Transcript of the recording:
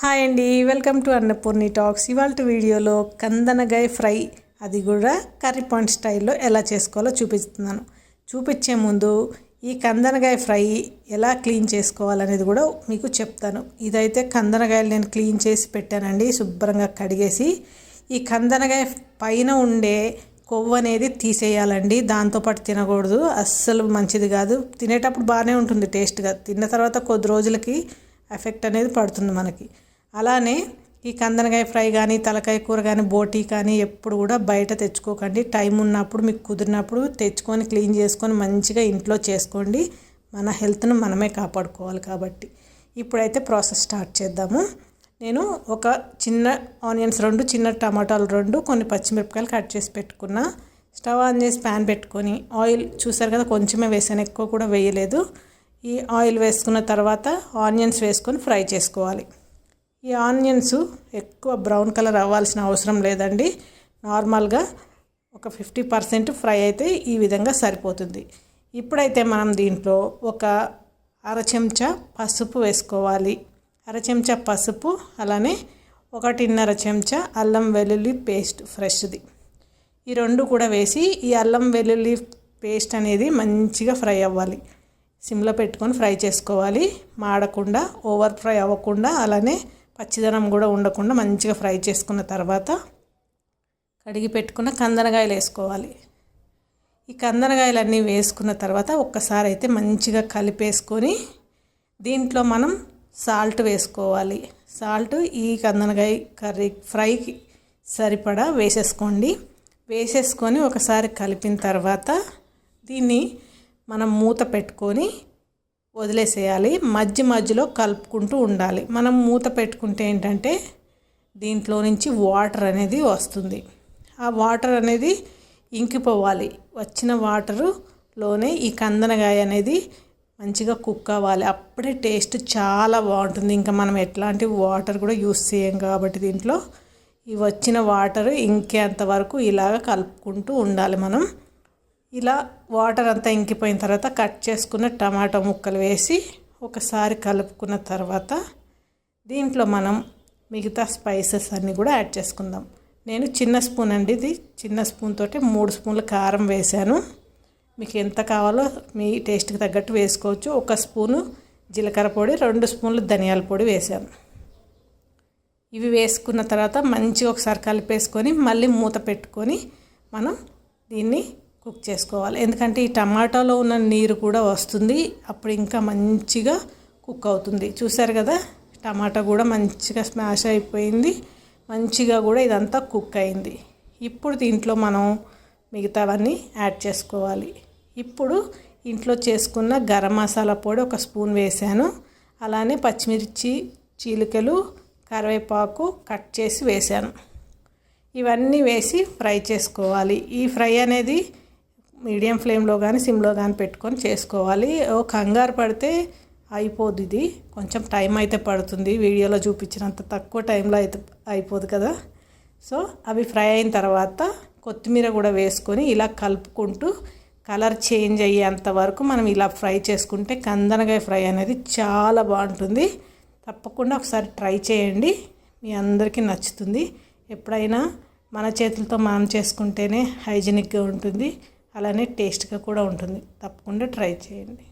Hi అండి welcome to Annapurni talks. ఇవాళ వీడియోలో కందనగాయ ఫ్రై అది కూడా కర్రీ పాయింట్ స్టైల్లో ఎలా చేసుకోవాలో చూపిస్తున్నాను. చూపించే ముందు ఈ కందనగాయ ఫ్రై ఎలా క్లీన్ చేసుకోవాలనేది కూడా మీకు చెప్తాను. ఇదైతే కందనగాయలు నేను క్లీన్ చేసి పెట్టానండి శుభ్రంగా కడిగేసి. ఈ కందనగాయ పైన ఉండే కొవ్వు అనేది తీసేయాలండి. దాంతోపాటు తినకూడదు అస్సలు మంచిది కాదు. తినేటప్పుడు బాగానే ఉంటుంది టేస్ట్గా. తిన్న తర్వాత కొద్ది రోజులకి ఎఫెక్ట్ అనేది పడుతుంది మనకి. అలానే ఈ కందనకాయ ఫ్రై కానీ తలకాయ కూర కానీ బోటీ కానీ ఎప్పుడు కూడా బయట తెచ్చుకోకండి. టైం ఉన్నప్పుడు మీకు కుదిరినప్పుడు తెచ్చుకొని క్లీన్ చేసుకొని మంచిగా ఇంట్లో చేసుకోండి. మన హెల్త్ను మనమే కాపాడుకోవాలి కాబట్టి. ఇప్పుడైతే ప్రాసెస్ స్టార్ట్ చేద్దాము. నేను ఒక చిన్న ఆనియన్స్ రెండు చిన్న టమాటాలు రెండు కొన్ని పచ్చిమిరపకాయలు కట్ చేసి పెట్టుకున్నా. స్టవ్ ఆన్ చేసి ప్యాన్ పెట్టుకొని ఆయిల్ చూసారు కదా కొంచెమే వేసాను ఎక్కువ కూడా వేయలేదు. ఈ ఆయిల్ వేసుకున్న తర్వాత ఆనియన్స్ వేసుకొని ఫ్రై చేసుకోవాలి. ఈ ఆనియన్స్ ఎక్కువ బ్రౌన్ కలర్ అవ్వాల్సిన అవసరం లేదండి. నార్మల్గా ఒక ఫిఫ్టీ పర్సెంట్ ఫ్రై అయితే ఈ విధంగా సరిపోతుంది. ఇప్పుడైతే మనం దీంట్లో ఒక అర చెంచా పసుపు వేసుకోవాలి. అర చెంచా పసుపు అలానే ఒకటిన్నర చెంచా అల్లం వెల్లుల్లి పేస్ట్ ఫ్రెష్ది. ఈ రెండు కూడా వేసి ఈ అల్లం వెల్లుల్లి పేస్ట్ అనేది మంచిగా ఫ్రై అవ్వాలి. సిమ్లో పెట్టుకొని ఫ్రై చేసుకోవాలి. మాడకుండా ఓవర్ ఫ్రై అవ్వకుండా అలానే పచ్చిదనం కూడా ఉండకుండా మంచిగా ఫ్రై చేసుకున్న తర్వాత కడిగి పెట్టుకున్న కందనకాయలు వేసుకోవాలి. ఈ కందనకాయలన్నీ వేసుకున్న తర్వాత ఒక్కసారి అయితే మంచిగా కలిపేసుకొని దీంట్లో మనం సాల్ట్ వేసుకోవాలి. సాల్ట్ ఈ కందనకాయ కర్రీ ఫ్రైకి సరిపడా వేసేసుకోండి. వేసేసుకొని ఒకసారి కలిపిన తర్వాత దీన్ని మనం మూత పెట్టుకొని వదిలేసేయాలి. మధ్య మధ్యలో కలుపుకుంటూ ఉండాలి. మనం మూత పెట్టుకుంటే ఏంటంటే దీంట్లో నుంచి వాటర్ అనేది వస్తుంది. ఆ వాటర్ అనేది ఇంకిపోవాలి. వచ్చిన వాటరులోనే ఈ కందనగాయ అనేది మంచిగా కుక్ అవ్వాలి. అప్పుడే టేస్ట్ చాలా బాగుంటుంది. ఇంకా మనం ఎట్లాంటి వాటర్ కూడా యూస్ చేయం కాబట్టి దీంట్లో ఈ వచ్చిన వాటర్ ఇంకేంత వరకు ఇలాగ కలుపుకుంటూ ఉండాలి మనం. ఇలా వాటర్ అంతా ఇంకిపోయిన తర్వాత కట్ చేసుకున్న టమాటా ముక్కలు వేసి ఒకసారి కలుపుకున్న తర్వాత దీంట్లో మనం మిగతా స్పైసెస్ అన్నీ కూడా యాడ్ చేసుకుందాం. నేను చిన్న స్పూన్ అండి ఇది. చిన్న స్పూన్ తోటి మూడు స్పూన్ల కారం వేశాను. మీకు ఎంత కావాలో మీ టేస్ట్కి తగ్గట్టు వేసుకోవచ్చు. ఒక స్పూను జీలకర్ర పొడి రెండు స్పూన్లు ధనియాల పొడి వేసాను ఇవి వేసుకున్న తర్వాత మంచిగా ఒకసారి కలిపేసుకొని మళ్ళీ మూత పెట్టుకొని మనం దీన్ని కుక్ చేసుకోవాలి. ఎందుకంటే ఈ టమాటాలో ఉన్న నీరు కూడా వస్తుంది. అప్పుడు ఇంకా మంచిగా కుక్ అవుతుంది. చూసారు కదా? టమాటా కూడా మంచిగా స్మాష్ అయిపోయింది. మంచిగా కూడా ఇదంతా కుక్ అయింది. ఇప్పుడు దీంట్లో మనం మిగతావన్నీ యాడ్ చేసుకోవాలి. ఇప్పుడు ఇంట్లో చేసుకున్న గరం మసాలా పొడి ఒక స్పూన్ వేసాను. అలానే పచ్చిమిర్చి చీలికలు కరివేపాకు కట్ చేసి వేసాను. ఇవన్నీ వేసి ఫ్రై చేసుకోవాలి. ఈ ఫ్రై అనేది మీడియం ఫ్లేమ్లో కానీ సిమ్లో కానీ పెట్టుకొని చేసుకోవాలి. ఓ కంగారు పడితే అయిపోదు ఇది. కొంచెం టైం అయితే పడుతుంది. వీడియోలో చూపించినంత తక్కువ టైంలో అయితే అయిపోదు కదా. సో అవి ఫ్రై అయిన తర్వాత కొత్తిమీర కూడా వేసుకొని ఇలా కలుపుకుంటూ కలర్ చేంజ్ అయ్యేంత వరకు మనం ఇలా ఫ్రై చేసుకుంటే కందనకాయ ఫ్రై అనేది చాలా బాగుంటుంది. తప్పకుండా ఒకసారి ట్రై చేయండి. మీ అందరికీ నచ్చుతుంది. ఎప్పుడైనా మన చేతులతో మనం చేసుకుంటేనే హైజీనిక్గా ఉంటుంది. అలానే టేస్ట్గా కూడా ఉంటుంది. తప్పకుండా ట్రై చేయండి.